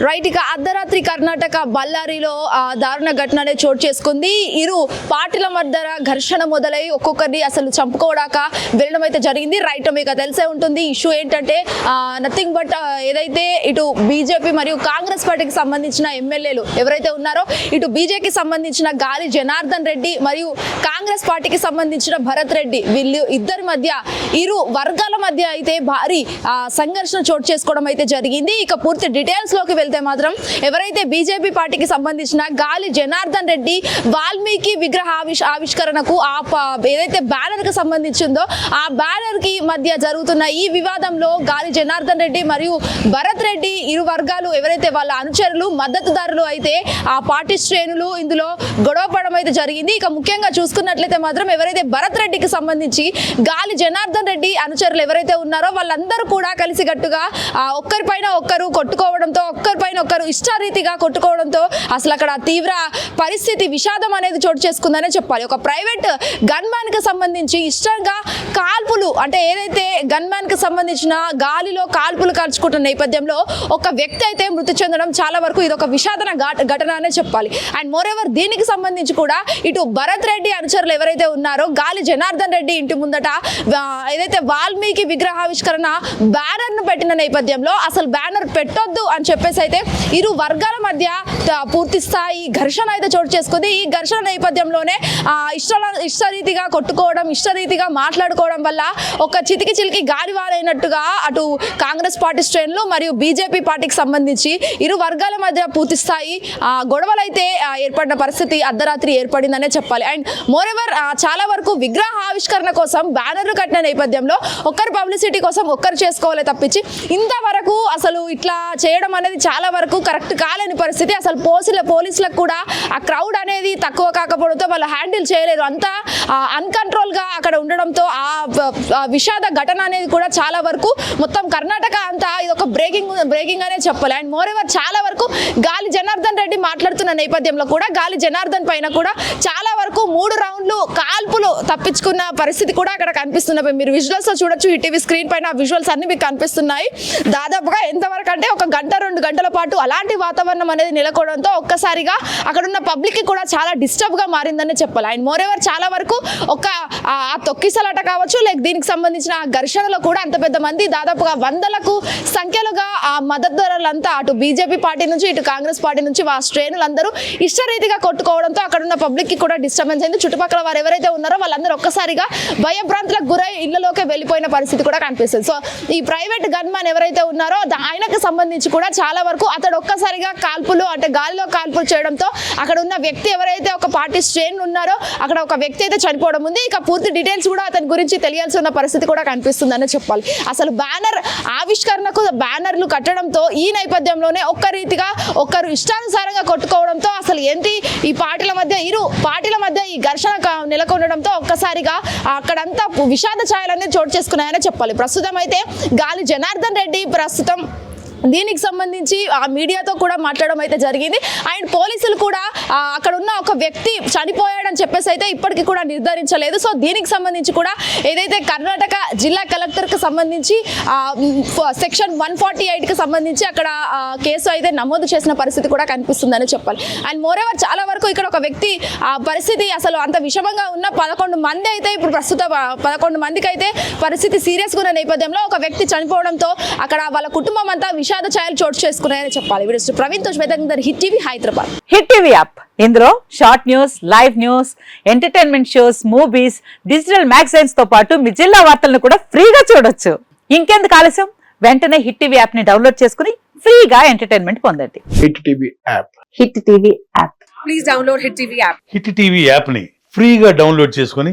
Right ఇక అర్ధరాత్రి కర్ణాటక బళ్ళారిలో ఆ, దారుణ ఘటన అనేది చోటు చేసుకుంది. ఇరు పార్టీల మధ్య ఘర్షణ మొదలై ఒక్కొక్కరిని అసలు చంపుకోవడాక వెళ్ళడం అయితే జరిగింది. రైట్ మీకు తెలిసే ఉంటుంది. ఇష్యూ ఏంటంటే నథింగ్ బట్ ఏదైతే ఇటు బీజేపీ మరియు కాంగ్రెస్ పార్టీకి సంబంధించిన ఎమ్మెల్యేలు ఎవరైతే ఉన్నారో ఇటు బీజేపీకి సంబంధించిన గాలి జనార్దన్ రెడ్డి మరియు కాంగ్రెస్ పార్టీకి సంబంధించిన భరత్ రెడ్డి వీళ్ళు ఇద్దరి మధ్య ఇరు వర్గాల మధ్య అయితే భారీ సంఘర్షణ చోటు చేసుకోవడం అయితే జరిగింది. ఇక పూర్తి డీటెయిల్స్లోకి వెళ్తే వెళ్తే మాత్రం ఎవరైతే బీజేపీ పార్టీకి సంబంధించిన గాలి జనార్దన్ రెడ్డి వాల్మీకి విగ్రహ ఆవిష్ ఆవిష్కరణకు ఆ ఏదైతే బ్యానర్కి సంబంధించిందో ఆ బ్యానర్కి మధ్య జరుగుతున్న ఈ వివాదంలో గాలి జనార్దన్ రెడ్డి మరియు భరత్ రెడ్డి ఇరు వర్గాలు ఎవరైతే వాళ్ళ అనుచరులు మద్దతుదారులు అయితే ఆ పార్టీ శ్రేణులు ఇందులో గొడవ పడడం అయితే జరిగింది. ఇక ముఖ్యంగా చూసుకున్నట్లయితే మాత్రం ఎవరైతే భరత్ రెడ్డికి సంబంధించి గాలి జనార్దన్ రెడ్డి అనుచరులు ఎవరైతే ఉన్నారో వాళ్ళందరూ కూడా కలిసికట్టుగా ఒక్కరిపైన ఒక్కరు కొట్టుకోవడంతో ఒకరి పైన ఒకరు ఇష్టారీతిగా కొట్టుకోవడంతో అసలు అక్కడ తీవ్ర పరిస్థితి విషాదం అనేది చోటు చేసుకుందనే చెప్పాలి. ఒక ప్రైవేట్ గన్మ్యాన్కి సంబంధించి ఇష్టంగా కాల్పులు అంటే ఏదైతే గన్మ్యాన్కి సంబంధించిన గాలిలో కాల్పులు కాల్చుకుంటున్న నేపథ్యంలో ఒక వ్యక్తి అయితే మృతి చెందడం చాలా వరకు ఇది ఒక విషాదన ఘట- ఘటన అనే చెప్పాలి. అండ్ మోర్ ఎవర్ దీనికి సంబంధించి కూడా ఇటు భరత్ రెడ్డి అనుచరులు ఎవరైతే ఉన్నారో గాలి జనార్దన్ రెడ్డి ఇంటి ముందట ఏదైతే వాల్మీకి విగ్రహావిష్కరణ బ్యానర్ను పెట్టిన నేపథ్యంలో అసలు బ్యానర్ పెట్టొద్దు అని చెప్పేసి అయితే ఇరు వర్గాల మధ్య పూర్తి స్థాయి ఘర్షణ అయితే చోటు చేసుకుంది. ఈ ఘర్షణ నేపథ్యంలోనే ఆ, ఇష్ట ఇష్టరీతిగా కొట్టుకోవడం ఇష్టరీతిగా మాట్లాడుకోవడం వల్ల ఒక చితికి చిలికి గాలివారైనట్టుగా అటు కాంగ్రెస్ పార్టీ శ్రేణులు మరియు బీజేపీ పార్టీకి సంబంధించి ఇరు వర్గాల మధ్య పూర్తి స్థాయి ఆ, ఏర్పడిన పరిస్థితి అర్ధరాత్రి ఏర్పడిందనే చెప్పాలి. అండ్ మోర్ ఎవర్ చాలా వరకు విగ్రహ ఆవిష్కరణ కోసం బ్యానర్లు కట్టిన నేపథ్యంలో ఒక్కరు పబ్లిసిటీ కోసం ఒక్కరు చేసుకోవాలి తప్పించి ఇంతవరకు అసలు ఇట్లా చేయడం అనేది చాలా వరకు కరెక్ట్ కాలేని పరిస్థితి. అసలు పోలీసుల పోలీసులకు కూడా ఆ క్రౌడ్ అనేది తక్కువ కాకపోవడంతో వాళ్ళు హ్యాండిల్ చేయలేరు అంతా అన్కంట్రోల్గా అక్కడ ఉండడంతో ఆ విషాద ఘటన అనేది కూడా చాలా వరకు మొత్తం కర్ణాటక అంతా ఇది ఒక బ్రేకింగ్ బ్రేకింగ్ అనే చెప్పాలి. అండ్ మోర్ ఎవర్ చాలా వరకు గాలి జనార్దన్ రెడ్డి మాట్లాడుతున్న నేపథ్యంలో కూడా గాలి జనార్దన్ పైన కూడా చాలా వరకు మూడు రౌండ్లు కాల్పులు తప్పించుకున్న పరిస్థితి కూడా అక్కడ కనిపిస్తున్నవి మీరు విజువల్స్లో చూడొచ్చు. ఈ టీవీ స్క్రీన్ పైన విజువల్స్ అన్ని మీకు కనిపిస్తున్నాయి. దాదాపుగా ఎంతవరకు అంటే ఒక గంట రెండు గంటలు పాటు అలాంటి వాతావరణం అనేది నెలకొనడంతో ఒక్కసారిగా అక్కడ ఉన్న పబ్లిక్కి కూడా చాలా డిస్టర్బ్గా మారిందని చెప్పాలి. అండ్ మోర్ ఎవర్ చాలా వరకు ఒక ఆ తొక్కిసలాట కావచ్చు లైక్ దీనికి సంబంధించిన ఘర్షణలో కూడా అంత పెద్ద మంది దాదాపుగా వందలకు సంఖ్యలుగా ఆ మద్దతుదారులంతా అటు బీజేపీ పార్టీ నుంచి ఇటు కాంగ్రెస్ పార్టీ నుంచి ఆ శ్రేణులందరూ ఇష్టరీతిగా కొట్టుకోవడంతో అక్కడ ఉన్న పబ్లిక్కి కూడా డిస్టర్బెన్స్ అయింది. చుట్టుపక్కల వారు ఎవరైతే ఉన్నారో వాళ్ళందరూ ఒక్కసారిగా భయభ్రాంతులకు గురై ఇళ్ళలోకి వెళ్ళిపోయిన పరిస్థితి కూడా కనిపిస్తుంది. సో ఈ ప్రైవేట్ గన్మాన్ ఎవరైతే ఉన్నారో ఆయనకు సంబంధించి కూడా చాలా వరకు అతడు ఒక్కసారిగా కాల్పులు అంటే గాలిలో కాల్పులు చేయడంతో అక్కడ ఉన్న వ్యక్తి ఎవరైతే ఒక పార్టీ శ్రేణులు ఉన్నారో అక్కడ ఒక వ్యక్తి అయితే చనిపోవడం ఉంది. ఇక పూర్తి డీటెయిల్స్ కూడా అతని గురించి తెలియాల్సి ఉన్న పరిస్థితి కూడా కనిపిస్తుందని చెప్పాలి. అసలు బ్యానర్ ఆవిష్కరణకు బ్యానర్లు కట్టడంతో ఈ నేపథ్యంలోనే ఒక్క రీతిగా ఒక్కరు ఇష్టానుసారంగా కొట్టుకోవడంతో అసలు ఏంటి ఈ పార్టీల మధ్య ఇరు పార్టీల మధ్య ఈ ఘర్షణ నెలకొనడంతో ఒక్కసారిగా అక్కడంతా విషాద ఛాయలు అనేది చోటు చేసుకున్నాయని చెప్పాలి. ప్రస్తుతం అయితే గాలి జనార్దన్ రెడ్డి ప్రస్తుతం దీనికి సంబంధించి ఆ మీడియాతో కూడా మాట్లాడడం అయితే జరిగింది. అండ్ పోలీసులు కూడా అక్కడ ఉన్న ఒక వ్యక్తి చనిపోయాడని చెప్పేసి అయితే ఇప్పటికీ కూడా నిర్ధారించలేదు. సో దీనికి సంబంధించి కూడా ఏదైతే కర్ణాటక జిల్లా కలెక్టర్కి సంబంధించి సెక్షన్ వన్ ఫార్టీ ఎయిట్కి సంబంధించి అక్కడ కేసు అయితే నమోదు చేసిన పరిస్థితి కూడా కనిపిస్తుందని చెప్పాలి. అండ్ మోరేవర్ చాలా వరకు ఇక్కడ ఒక వ్యక్తి ఆ పరిస్థితి అసలు అంత విషమంగా ఉన్న పదకొండు మంది అయితే ఇప్పుడు ప్రస్తుత పదకొండు మందికి అయితే పరిస్థితి సీరియస్గా ఉన్న నేపథ్యంలో ఒక వ్యక్తి చనిపోవడంతో అక్కడ వాళ్ళ కుటుంబం అంతా విషాద ఛాయలు చోటు చేసుకున్నాయని చెప్పాలి. ప్రవీణ్తో Shwetandar hit TV Hyderabad. Hit TV app. ఇందులో short news live news entertainment shows movies digital మ్యాగజైన్స్తో పాటు మీ జిల్లా వార్తలను కూడా ఫ్రీగా చూడొచ్చు. ఇంకెందుకు ఆలస్యం? వెంటనే హిట్ టీవీ యాప్ని డౌన్లోడ్ చేసుకుని ఫ్రీగా ఎంటర్టైన్మెంట్ పొందండి. Hit TV app. Hit TV app. Please download Hit TV app. Hit TV యాప్ని ఫ్రీగా డౌన్లోడ్ చేసుకొని